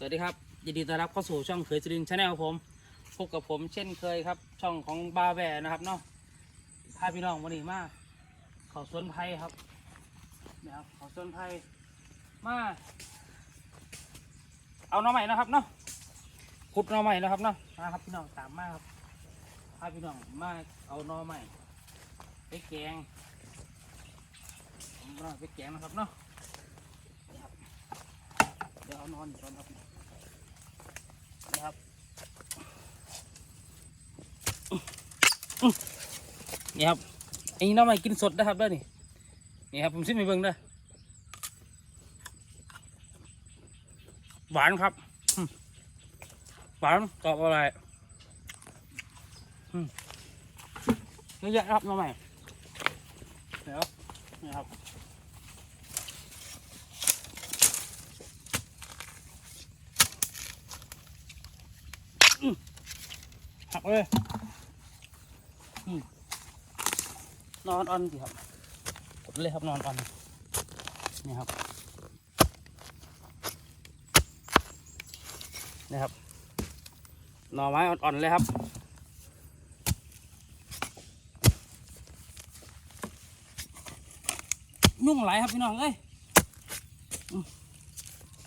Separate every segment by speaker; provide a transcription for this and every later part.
Speaker 1: สวัสดีครับยินดีต้อนรับเข้าสู่ช่องเคยจรินชาแนลผมพบกับผมเช่นเคยครับ ช่องของบาแวร์นะครับเนาะพาพี่น้องวันนี้มาเขาสวนไผ่ครับเนี่ยครับเขาสวนไผ่มาเอาหน้อใหม่นะครับเนาะขุดหน้อใหม่นะครับเนาะมาครับพี่น้องตามมาครับพาพี่น้องมาเอาหน้อใหม่ไปแกงผมเอาไปแกงนะครับเนาะ นอนอยู่ก่อนครับนะครับนี่ครับไอ้น้องใหม่กินสดนะครับด้อนี่นี่ครับผมซิมไปเบิ่งด้อหวานครับหวานกรอบอะไรเยอะแยะครับน้องใหม่เดี๋ยวนี่ครับ เลยอืมนอนออนสิครับกดเลยครับนอนออนนี่ครับนี่ครับหน่อไม้อ่อนๆเลยครับยุ่งไหลายครับพี่น้องเอ้ย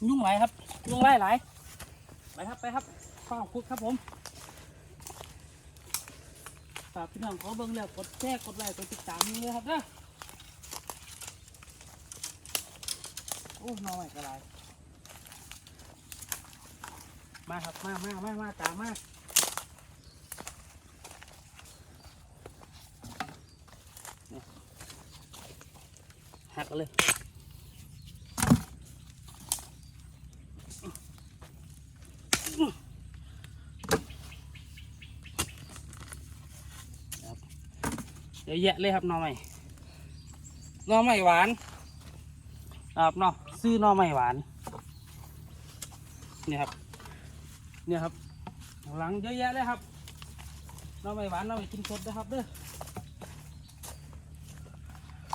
Speaker 1: ยุ่งไหลายครับยุ่งไหลายหลายไปครับไปครับข้าวคุกครับผม ฝากพี่น้องขอเบิ่งแล้วกดแชร์กดไลค์กดติดตามนี่เลยครับนะโอ้น้อยกระไรมาครับมามามามาตามมาหักเลย เดี๋ยวแยะเลยครับหน่อใหม่หน่อใหม่หวานครับเนาะซื้อหน่อใหม่หวานเนี่ยครับเนี่ยครับหลังเยอะแยะเลยครับหน่อใหม่หวานหน่อใหม่กินสดนะครับเด้อ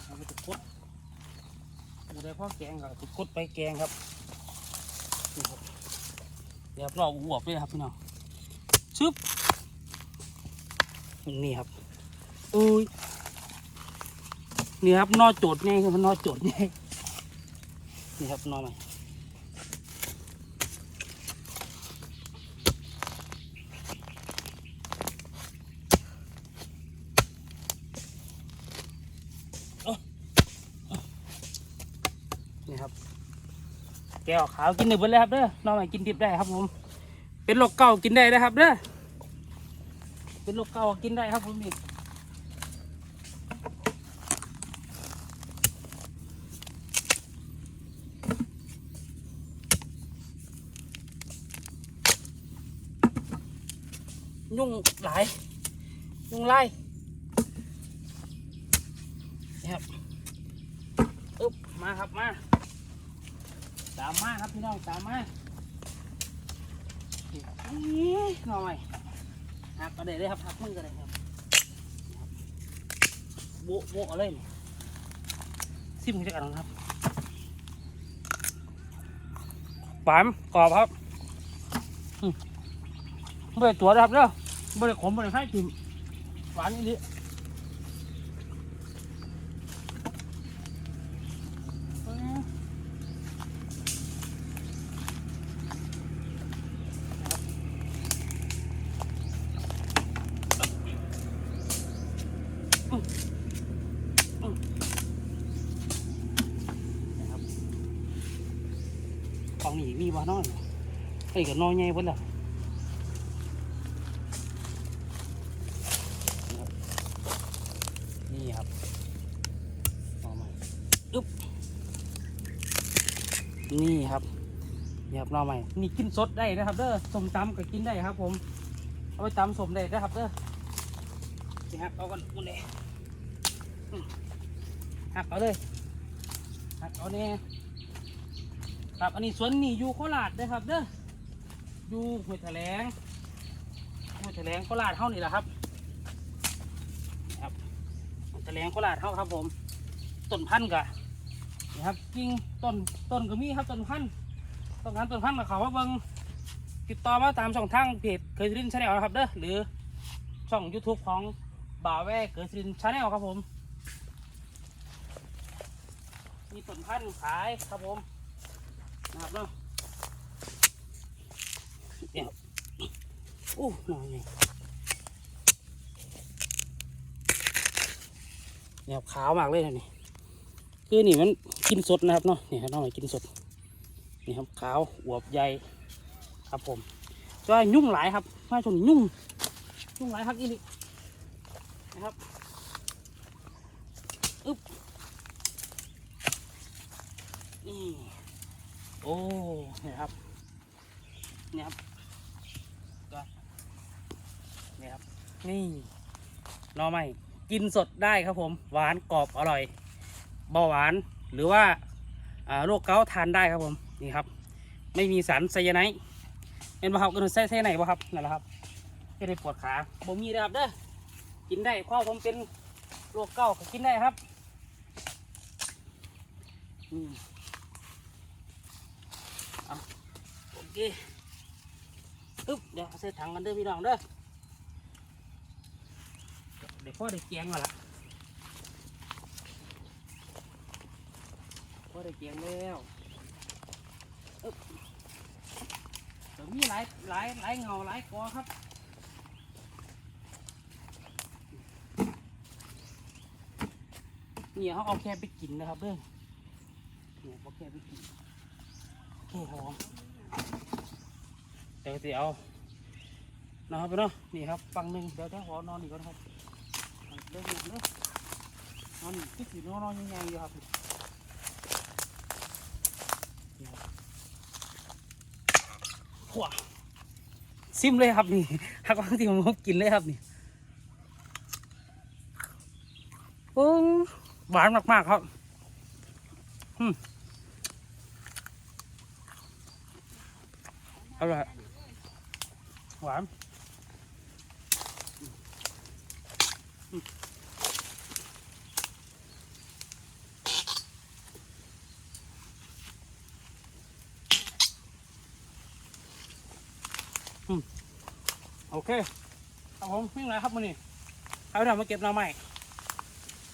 Speaker 1: เราไปจะกดอยู่ได้พ่อแกงกับจะกดไปแกงครับนี่ครับเดี๋ยวเราอวบเลยครับพี่น้องชึบนี่ครับ อุ้ยนี่ครับนอโจดไงครับนอโจดไงนี่ครับนอใหม่โอ๊ะโอ๊ะนี่ครับ แก้วขาวกินดิบเลยครับเด้อนอใหม่กินดิบได้ครับผม เป็นโรคเก่ากินได้นะครับเด้อเป็นโรคเก่ากินได้ครับผมนี่ ยุ่งหลาย ยุ่งไล่นี่ครับอึ๊บมาครับมาตามมาครับพี่น้องตามมาหน่อยหักก็ได้เลยครับหักมือก็ได้ครับโบโบะเอาเลยนี่ซิมกันกันครับปามกรอบครับ ไม่ได้ตัวนะครับเด้อไม่ได้ขมไม่ได้ไข่จิ้มหวานนี่ดิอืมนะครับของนี่มีบ่น้อยไอ้กับน้อยใหญ่เพิ่นล่ะนะครับนี่ครับเอามา อึ๊บนี่ครับนี่ครับหน้อใหม่นี่กินสดได้นะครับเด้อสมตำก็กินได้ครับ ผม เอาไปตำสมได้นะครับเด้อนี่ครับเอากันหมดเลยหักเอาเลยครับเอาเนี่ยครับอันนี้สวนนี่อยู่โคราชเด้อครับเด้ออยู่ห้วยแถลงห้วยแถลงโคราชเท่านี่แหละครับ ครับแถลงโคราชเท่าครับผม ต้นพันธุ์กะนี่ครับกิ่งต้นต้นก็มีครับต้นพันธุ์ต้องการต้นพันธุ์กับเขาว่าเบิ่งติดต่อมาตามช่องทางเพจเคยซิลินชาแนลนะครับเด้อหรือช่อง YouTube ของบ่าวแว่เคยซิลินชาแนลครับผม มีต้นพันธุ์ขายครับผมนะครับเนาะเนี่ยครับโอ้หน่อยเนี่ยครับขาวมากเลยนะนี่ คือนี่มันกินสดนะครับเนาะนี่ครับน้องหน่กินสดนี่ครับขาวอวบใหญ่ครับผมจะยุ่งหลายครับมาชนยุ่งยุ่งหลายครับอีนี่นะครับอึ๊บนี่โอ้นี่ครับนี่ครับก็นี่ครับนี่น่อไม้กินสดได้ครับผม หวานกรอบอร่อย เบาหวานหรือว่าโรคเกาต์ทานได้ครับผมนี่ครับ ไม่มีสารไซยาไนด์เป็นบ่ครับก็คือไซไซยาไนด์บ่ครับนั่นแหละครับไม่ได้ปวดขาบ่มีนะครับเด้อกินได้เพราะผมเป็นโรคเกาต์ก็กินได้ครับอืมเอาโอเคอึ๊บเดี๋ยวเอาใส่ถังกันเด้อพี่น้องเด้อเดี๋ยวพ่อได้แกงแล้วล่ะ ก็ได้เกียงแล้วเดี๋ยวมีหลายหลายหลายเงาหลายกอครับเนี่ยเขาเอาแค่ไปกินนะครับเด้อเนี่ยเอาแค่ไปกินแค่หอมเดี๋ยวสิเอานะครับเนาะนี่ครับฟังหนึ่งเดี๋ยวจะขอนอนอีกก่อนครับเด้อเนี่ยเด้อนอนคิดสินอนนอนยังไงอยู่ครับ ขวาซิมเลยครับนี่ฮักบางทีผมกินเลยครับนี่โอ้หวานมากๆครับอืมอร่อยหวาน โอเคครับผมวิ่งไรครับมื่อนี้เอาเดี๋ยวมาเก็บหน้ำใหม่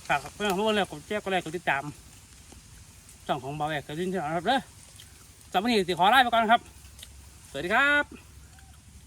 Speaker 1: ฝากเพื่อนทุกคนเลยกดแจ้งกดไลค์กดติดตามช่องของเบาแอกกระดิ่งที่หลังครับเด้อสำหรับวันนี้สิขอไล่ไปก่อนครับ สวัสดีครับ